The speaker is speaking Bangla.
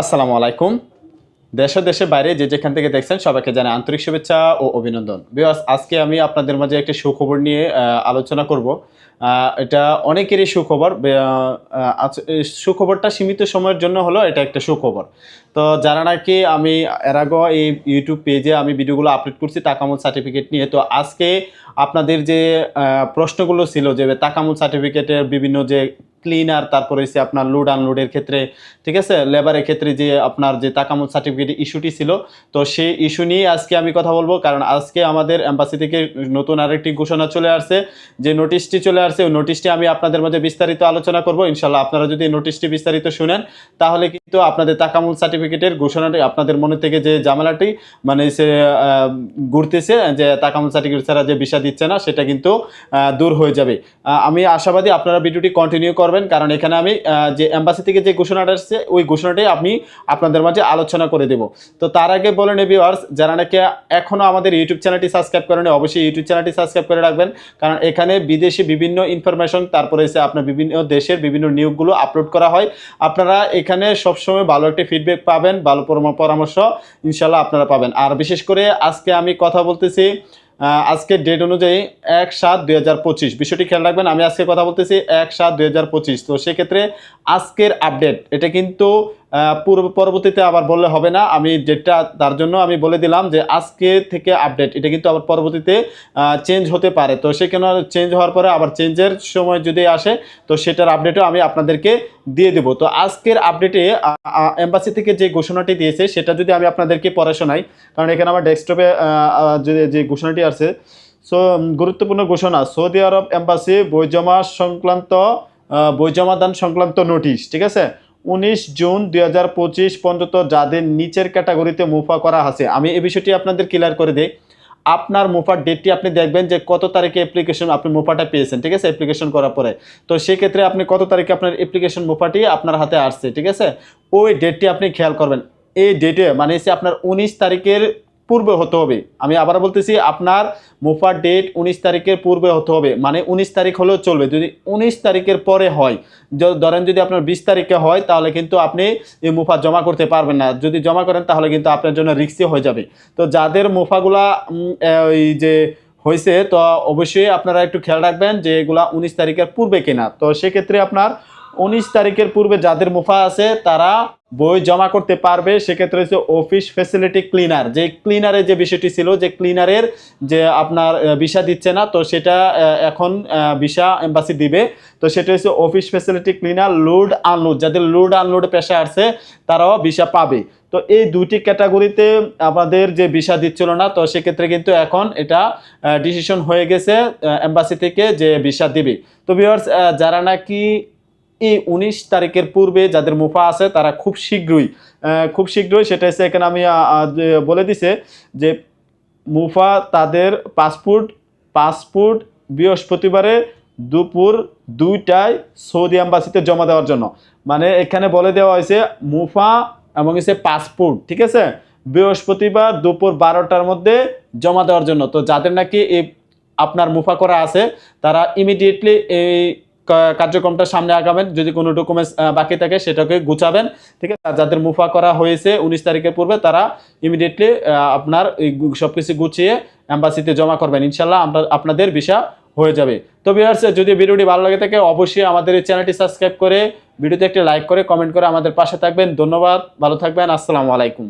আসসালামু আলাইকুম। দেশ ও দেশের বাইরে যে যেখান থেকে দেখছেন সবাইকে জানাই আন্তরিক শুভেচ্ছা ও অভিনন্দন। আজকে আমি আপনাদের মাঝে একটি সুখবর নিয়ে আলোচনা করব। এটা অনেকেরই সুখবর সুখবরটা সীমিত সময়ের জন্য হলো এটা একটা সুখবর। তো যারা নাকি আমি, এর আগে এই ইউটিউব পেজে আমি ভিডিওগুলো আপলোড করছি তাকামুল সার্টিফিকেট নিয়ে, তো আজকে আপনাদের যে প্রশ্নগুলো ছিল যে তাকামুল সার্টিফিকেটের বিভিন্ন যে ক্লিনার তারপরে হচ্ছে আপনার লোড আনলোডের ক্ষেত্রে, ঠিক আছে? লেবারের ক্ষেত্রে যে আপনার যে তাকামুল সার্টিফিকেট ইস্যুটি ছিল, তো সেই ইস্যু নিয়ে আজকে আমি কথা বলব, কারণ আজকে আমাদের এম্বাসি থেকে নতুন আরেকটি ঘোষণা চলে আসছে, যে নোটিশটি চলে আসছে, ওই নোটিশটি আমি আপনাদের মধ্যে বিস্তারিত আলোচনা করব। ইনশাল্লাহ আপনারা যদি নোটিশটি বিস্তারিত শুনেন, তাহলে কিন্তু আপনাদের তাকামুল সার্টিফিকেটের ঘোষণাটি আপনাদের মনে থেকে যে ঝামেলাটি মানে সে ঘুরতেছে, যে তাকামুল সার্টিফিকেট ছাড়া যে ভিসা দিচ্ছে না, সেটা কিন্তু দূর হয়ে যাবে। আমি আশাবাদী আপনারা ভিডিওটি কন্টিনিউ করবেন, কারণ এখানে আমি যে এম্বাসি থেকে যে ঘোষণাটা আসছে ওই ঘোষণাটি আমি আপনাদের মাঝে আলোচনা করে দেব। তো তার আগে বলে নেবি যারা নাকি এখনও আমাদের ইউটিউব চ্যানেলটি সাবস্ক্রাইব করেনি অবশ্যই ইউটিউব চ্যানেলটি সাবস্ক্রাইব করে রাখবেন, কারণ এখানে বিদেশি বিভিন্ন ইনফরমেশন তারপরে এসে আপনার বিভিন্ন দেশের বিভিন্ন নিয়োগগুলো আপলোড করা হয়। আপনারা এখানে সবসময় ভালো একটি ফিডব্যাক পাবেন, ভালো পরাম- পরামর্শ ইনশাল্লাহ আপনারা পাবেন। আর বিশেষ করে আজকে আমি কথা বলতেছি আহ, আজকের ডেট অনুযায়ী এক সাত দুই বিষয়টি খেয়াল রাখবেন আমি আজকে কথা বলতেছি এক সাত দুই তো সেক্ষেত্রে আজকের আপডেট এটা কিন্তু পূর্ব পরবর্তীতে আবার বললে হবে না। আমি ডেটটা তার জন্য আমি বলে দিলাম যে আজকে থেকে আপডেট এটা কিন্তু আবার পরবর্তীতে চেঞ্জ হতে পারে। তো সেখানে চেঞ্জ হওয়ার পরে আবার চেঞ্জের সময় যদি আসে তো সেটার আপডেটও আমি আপনাদেরকে দিয়ে দেবো। তো আজকের আপডেটে এম্বাসি থেকে যে ঘোষণাটি দিয়েছে সেটা যদি আমি আপনাদেরকে পরে শোনাই কারণ এখানে আমার ডেস্কটপে যে ঘোষণাটি আছে সো গুরুত্বপূর্ণ ঘোষণা সৌদি আরব এম্বাসি বই জমা সংক্রান্ত আহ, বই জমা দান সংক্রান্ত নোটিশ ঠিক আছে? উনিশ জুন দুই হাজার পঁচিশ পর্যন্ত যাদের নিচের ক্যাটাগরিতে মুফা করা আছে, আমি এই বিষয়টি আপনাদের ক্লিয়ার করে দিই। আপনার মুফার ডেটটি আপনি দেখবেন যে কত তারিখে অ্যাপ্লিকেশন আপনি মুফাটা পেয়েছেন, ঠিক আছে? অ্যাপ্লিকেশন করার পরে। তো সেক্ষেত্রে আপনি কত তারিখে আপনার অ্যাপ্লিকেশন মুফাটি আপনার হাতে আসছে, ঠিক আছে? ওই ডেটটি আপনি খেয়াল করবেন। এই ডেটে মানে হচ্ছে আপনার উনিশ তারিখের পূর্বে হতে হবে। আমি আবার বলতেছি, আপনার মুফার ডেট উনিশ তারিখের পূর্বে হতে হবে। মানে উনিশ তারিখ হলেও চলবে। যদি উনিশ তারিখের পরে হয় ধরেন যদি আপনার বিশ তারিখে হয়, তাহলে কিন্তু আপনি এই মুফা জমা করতে পারবেন না। যদি জমা করেন, তাহলে কিন্তু আপনার জন্য রিক্সি হয়ে যাবে। তো যাদের মুফাগুলা ওই যে হয়েছে তো অবশ্যই আপনারা একটু খেয়াল রাখবেন যে এগুলা উনিশ তারিখের পূর্বে কিনা। তো সেক্ষেত্রে আপনার উনিশ তারিখের পূর্বে যাদের মুফা আছে, তারা বই জমা করতে পারবে। সেক্ষেত্রে হচ্ছে অফিস ফেসিলিটি ক্লিনার যে ক্লিনারের যে বিষয়টি ছিল, যে ক্লিনারের যে আপনার ভিসা দিচ্ছে না, তো সেটা এখন ভিসা এম্বাসি দিবে। তো সেটা হচ্ছে office facility cleaner load unload যাদের লোড আনলোড পেশা আছে, তারাও ভিসা পাবে। তো এই দুটি ক্যাটাগরিতে আমাদের যে ভিসা দিচ্ছিল না, তো সেক্ষেত্রে কিন্তু এখন এটা ডিসিশন হয়ে গেছে এম্বাসি থেকে যে ভিসা দিবে। তো ভিউয়ার্স যারা নাকি এই উনিশ তারিখের পূর্বে যাদের মুফা আছে, তারা খুব শীঘ্রই খুব শীঘ্রই, সেটা হচ্ছে এখানে আমি বলে দিছে যে মুফা তাদের পাসপোর্ট পাসপোর্ট বৃহস্পতিবারে দুপুর দুইটায় সৌদি অ্যাম্বাসিতে জমা দেওয়ার জন্য। মানে এখানে বলে দেওয়া হয়েছে মুফা এবং হচ্ছে পাসপোর্ট, ঠিক আছে? বৃহস্পতিবার দুপুর বারোটার মধ্যে জমা দেওয়ার জন্য। তো যাদের নাকি এই আপনার মুফা করা আছে, তারা ইমিডিয়েটলি এই কার্যক্রমটা সামনে আগাবেন। যদি কোনো ডকুমেন্টস বাকি থাকে সেটাকে গুছাবেন। ঠিক আছে? যাদের মুফা করা হয়েছে উনিশ তারিখের পূর্বে, তারা ইমিডিয়েটলি আপনার সব কিছু গুছিয়ে অ্যাম্বাসিতে জমা করবেন। ইনশাল্লাহ আমরা, আপনাদের ভিসা হয়ে যাবে। তো ভিউয়ার্স যদি ভিডিওটি ভালো লাগে থাকে, অবশ্যই আমাদের এই চ্যানেলটি সাবস্ক্রাইব করে, ভিডিওতে একটি লাইক করে কমেন্ট করে আমাদের পাশে থাকবেন। ধন্যবাদ। ভালো থাকবেন। আসসালামু আলাইকুম।